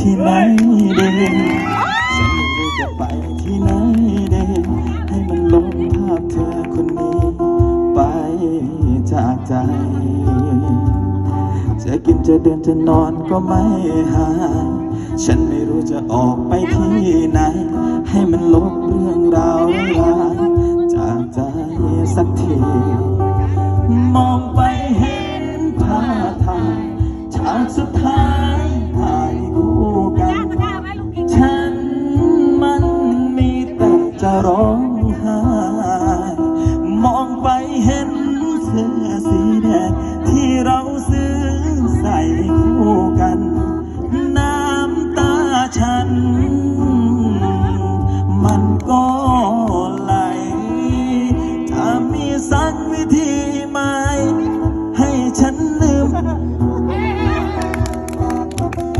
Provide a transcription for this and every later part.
ที่ไหนเด่นฉันไม่รู้จะไปที่ไหนเด่นให้มันลบภาพเธอคนนี้ ไปจากใจ จะกินจะเดินจะนอนก็ไม่หา ฉันไม่รู้จะออกไปที่ไหน ให้มันลบเรื่องราวร้ายจากใจสักทีมองไปเห็นภาพถ่ายฉากสุด ไหลถ้ามีสักวิธีไหมให้ฉันลืม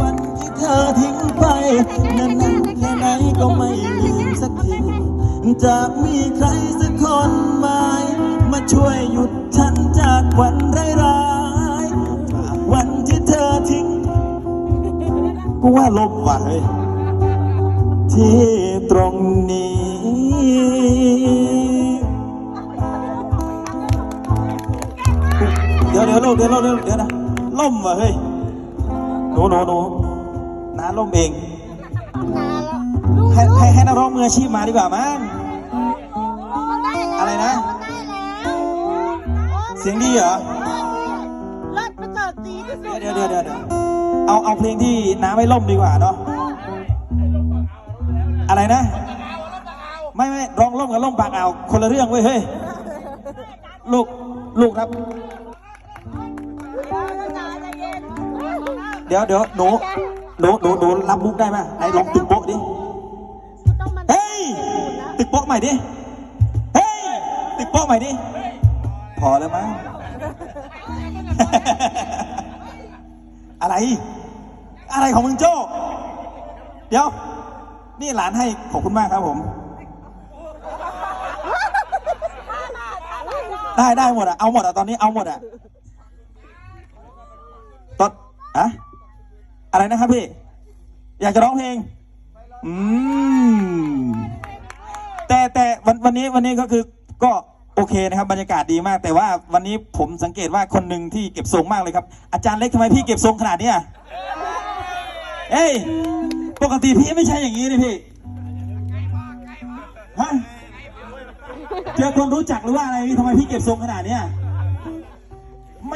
วันที่เธอทิ้งไปนานๆแค่ไหนก็ไม่ลืมสักทีจะมีใครสักคนไหมมาช่วยหยุดฉันจากวันร้ายๆจากวันที่เธอทิ้งกูว่าลบว่ะเฮ้ยที่ตรงนี้ วเดี๋ยวลูกเดี๋ยวลูกเดี๋ยวเดี๋ยวนะล่มว่ะเฮ้ยหนูหนูหนูน้าล่มเองให้ให้ให้นักร้องมืออาชีพมาดีกว่ามั้งอะไรนะ เสียงดีเหรอรถประเสริฐสีที่สุดเดี๋ยวเดี๋ยวเดี๋ยวเดี๋ยวเอาเอาเพลงที่น้าไม่ล่มดีกว่าเนาะอะไรนะ ไม่ไม่ร้องล่มกับล่มปากอ่าวคนละเรื่องเว้ยเฮ้ยลูกลูกครับ เดี๋ยวเดี๋ยวหนูหนูหนูหนูรับมุกได้ไหมไหนลองตึกโป๊ะดิต้องมันเฮ้ยตึกโป๊ะใหม่ดิเฮ้ยตึกโป๊ะใหม่ดิพอแล้วมั้งอะไร อะไรของมึงโจ้เดี๋ยว นี่หลานให้ขอบคุณมากครับผม ได้ได้หมดอะเอาหมดอะตอนนี้เอาหมดอะตอนอะ อะไรนะครับพี่ อยากจะร้องเพลง อืม แต่แต่วันวันนี้วันนี้ก็คือก็โอเคนะครับ บรรยากาศดีมาก แต่ว่าวันนี้ผมสังเกตว่าคนหนึ่งที่เก็บทรงมากเลยครับ อาจารย์เล็กทำไมพี่เก็บทรงขนาดเนี้ยเอ้ยปกติพี่ไม่ใช่อย่างนี้นี่พี่ฮะเจอคนรู้จักหรือว่าอะไรพี่ทำไมพี่เก็บทรงขนาดเนี้ย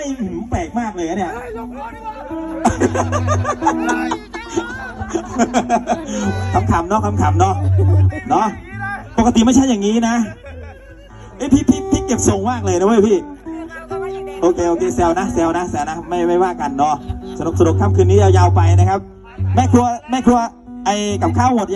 ไม่หืมแปลกมากเลยอะเนี่ยขำๆเนาะขำๆเนาะเนาะปกติไม่ใช่อย่างนี้นะเอ้ยพี่พี่พี่เก็บทรงมากเลยนะเว้ยพี่ โอเคโอเคแซวนะแซวนะแซวนะไม่ไม่ว่ากันเนาะสนุกสนุกค่ำคืนนี้ยาวๆไปนะครับ แม่ครัวแม่ครัวไอ้กับข้าวหมดยัง